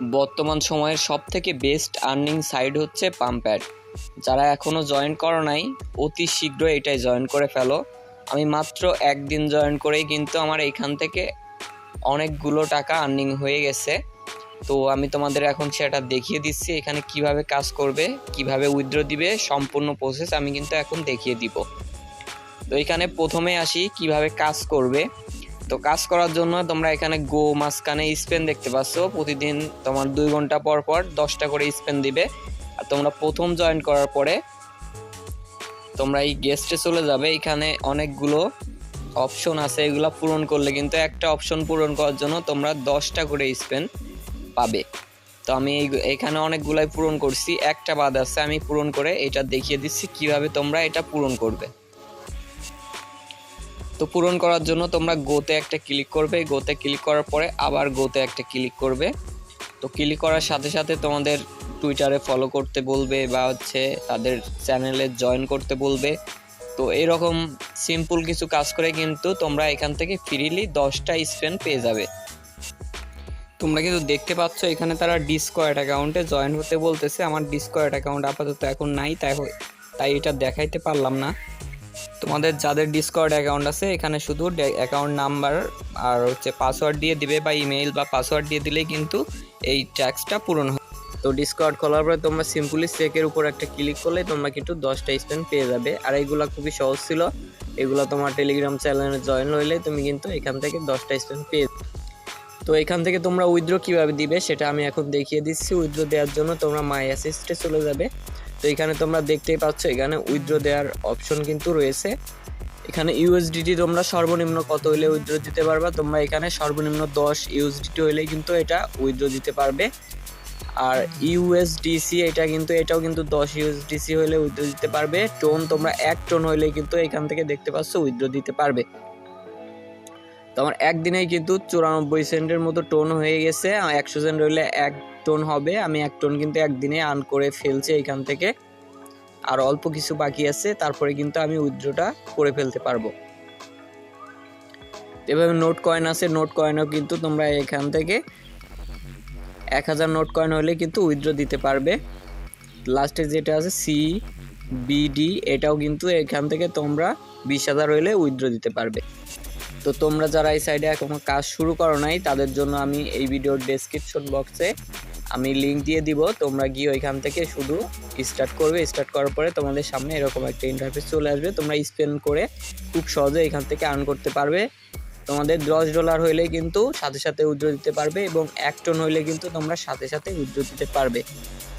বর্তমান সময়ের সব থেকে বেস্ট আর্নিং সাইট হচ্ছে পাম্প্যাড যারা এখনও জয়েন করো নাই, অতি শীঘ্র এটাই জয়েন করে ফেলো। আমি মাত্র একদিন জয়েন করেই কিন্তু আমার এইখান থেকে অনেকগুলো টাকা আর্নিং হয়ে গেছে। তো আমি তোমাদের এখন সেটা দেখিয়ে দিচ্ছি, এখানে কীভাবে কাজ করবে, কীভাবে উইথড্র দিবে, সম্পূর্ণ প্রসেস আমি কিন্তু এখন দেখিয়ে দিব। তো এখানে প্রথমে আসি, কীভাবে কাজ করবে। তো কাজ করার জন্য তোমরা এখানে গো মাঝখানে স্পেন দেখতে পাচ্ছ। প্রতিদিন তোমার দুই ঘণ্টা পর পর দশটা করে স্পেন দিবে। আর তোমরা প্রথম জয়েন করার পরে তোমরা এই গেস্টে চলে যাবে। এখানে অনেকগুলো অপশন আছে। এগুলো পূরণ করলে কিন্তু একটা অপশন পূরণ করার জন্য তোমরা দশটা করে স্পেন পাবে। তো আমি এই এখানে অনেকগুলাই পূরণ করছি। একটা বাদ আছে। আমি পূরণ করে এটা দেখিয়ে দিচ্ছি কীভাবে তোমরা এটা পূরণ করবে। তো পূরণ করার জন্য তোমরা গোতে একটা ক্লিক করবে। গোতে ক্লিক করার পরে আবার গোতে একটা ক্লিক করবে। তো ক্লিক করার সাথে সাথে তোমাদের টুইটারে ফলো করতে বলবে বা হচ্ছে তাদের চ্যানেলে জয়েন করতে বলবে। তো এরকম সিম্পল কিছু কাজ করে কিন্তু তোমরা এখান থেকে ফ্রিলি দশটা স্পেন পেয়ে যাবে। তোমরা কিন্তু দেখতে পাচ্ছ এখানে তারা ডিসকয়েড অ্যাকাউন্টে জয়েন হতে বলতেছে। আমার ডিসকয়েড অ্যাকাউন্ট আপাতত এখন নাই, তাই তাই এটা দেখাইতে পারলাম না। তোমাদের যাদের ডিসকর্ড অ্যাকাউন্ট আছে, এখানে শুধু অ্যাকাউন্ট নাম্বার আর হচ্ছে পাসওয়ার্ড দিয়ে দিবে বা ইমেইল বা পাসওয়ার্ড দিয়ে দিলেই কিন্তু এই ট্যাক্সটা পূরণ হয়। তো ডিসকর্ড খোলার পরে তোমরা সিম্পলি চেকের উপর একটা ক্লিক করলে তোমরা কিন্তু দশটা স্পেন পেয়ে যাবে। আর এইগুলো খুবই সহজ ছিল। এগুলো তোমার টেলিগ্রাম চ্যানেলে জয়েন হইলে তুমি কিন্তু এখান থেকে দশটা স্পেন পেয়ে তো এখান থেকে তোমরা উইথড্র কীভাবে দিবে সেটা আমি এখন দেখিয়ে দিচ্ছি। উইথড্র দেওয়ার জন্য তোমরা মাই অ্যাসিস্টে চলে যাবে। তো এখানে তোমরা দেখতেই পাচ্ছ, এখানে উইথড্র দেওয়ার অপশন কিন্তু রয়েছে। এখানে ইউএসডিটি তোমরা সর্বনিম্ন কত হইলে উইথড্র দিতে পারবা? তোমরা এখানে সর্বনিম্ন দশ ইউএসডিটি হইলেই কিন্তু এটা উইথড্র দিতে পারবে। আর ইউএসডিসি এটা কিন্তু, এটাও কিন্তু দশ ইউএসডিসি হইলে উইথড্র দিতে পারবে। টোন তোমরা এক টোন হইলে কিন্তু এখান থেকে দেখতে পাচ্ছ উইথড্র দিতে পারবে। তো আমার একদিনেই কিন্তু চুরানব্বই সেন্টের মতো টোন হয়ে গেছে। একশো সেন্ট হইলে এক টোন হবে, আমি এক টোন কিন্তু একদিনে আর্ন করে ফেলছি এখান থেকে। আর অল্প কিছু বাকি আছে, তারপরে কিন্তু আমি উইথড্রটা করে ফেলতে পারব। এভাবে নোট কয়েন আছে নোট কয়েনও কিন্তু তোমরা এখান থেকে এক হাজার নোট কয়েন হলে কিন্তু উইথড্র দিতে পারবে। লাস্টে যেটা আছে সি বিডি এটাও কিন্তু এখান থেকে তোমরা বিশ হাজার হইলে উইথড্র দিতে পারবে। তো তোমরা যারা এই সাইডে এখনও কাজ শুরু করো নাই, তাদের জন্য আমি এই ভিডিওর ডেসক্রিপশন বক্সে আমি লিঙ্ক দিয়ে দিব, তোমরা গিয়ে ওইখান থেকে শুধু স্টার্ট করবে স্টার্ট করার পরে তোমাদের সামনে এরকম একটা ইন্টারফেস চলে আসবে। তোমরা স্পেন করে খুব সহজে এখান থেকে আর্ন করতে পারবে। তোমাদের দশ ডলার হইলে কিন্তু সাথে সাথে উদ্র দিতে পারবে এবং এক টন হইলে কিন্তু তোমরা সাথে সাথে উদ্র দিতে পারবে।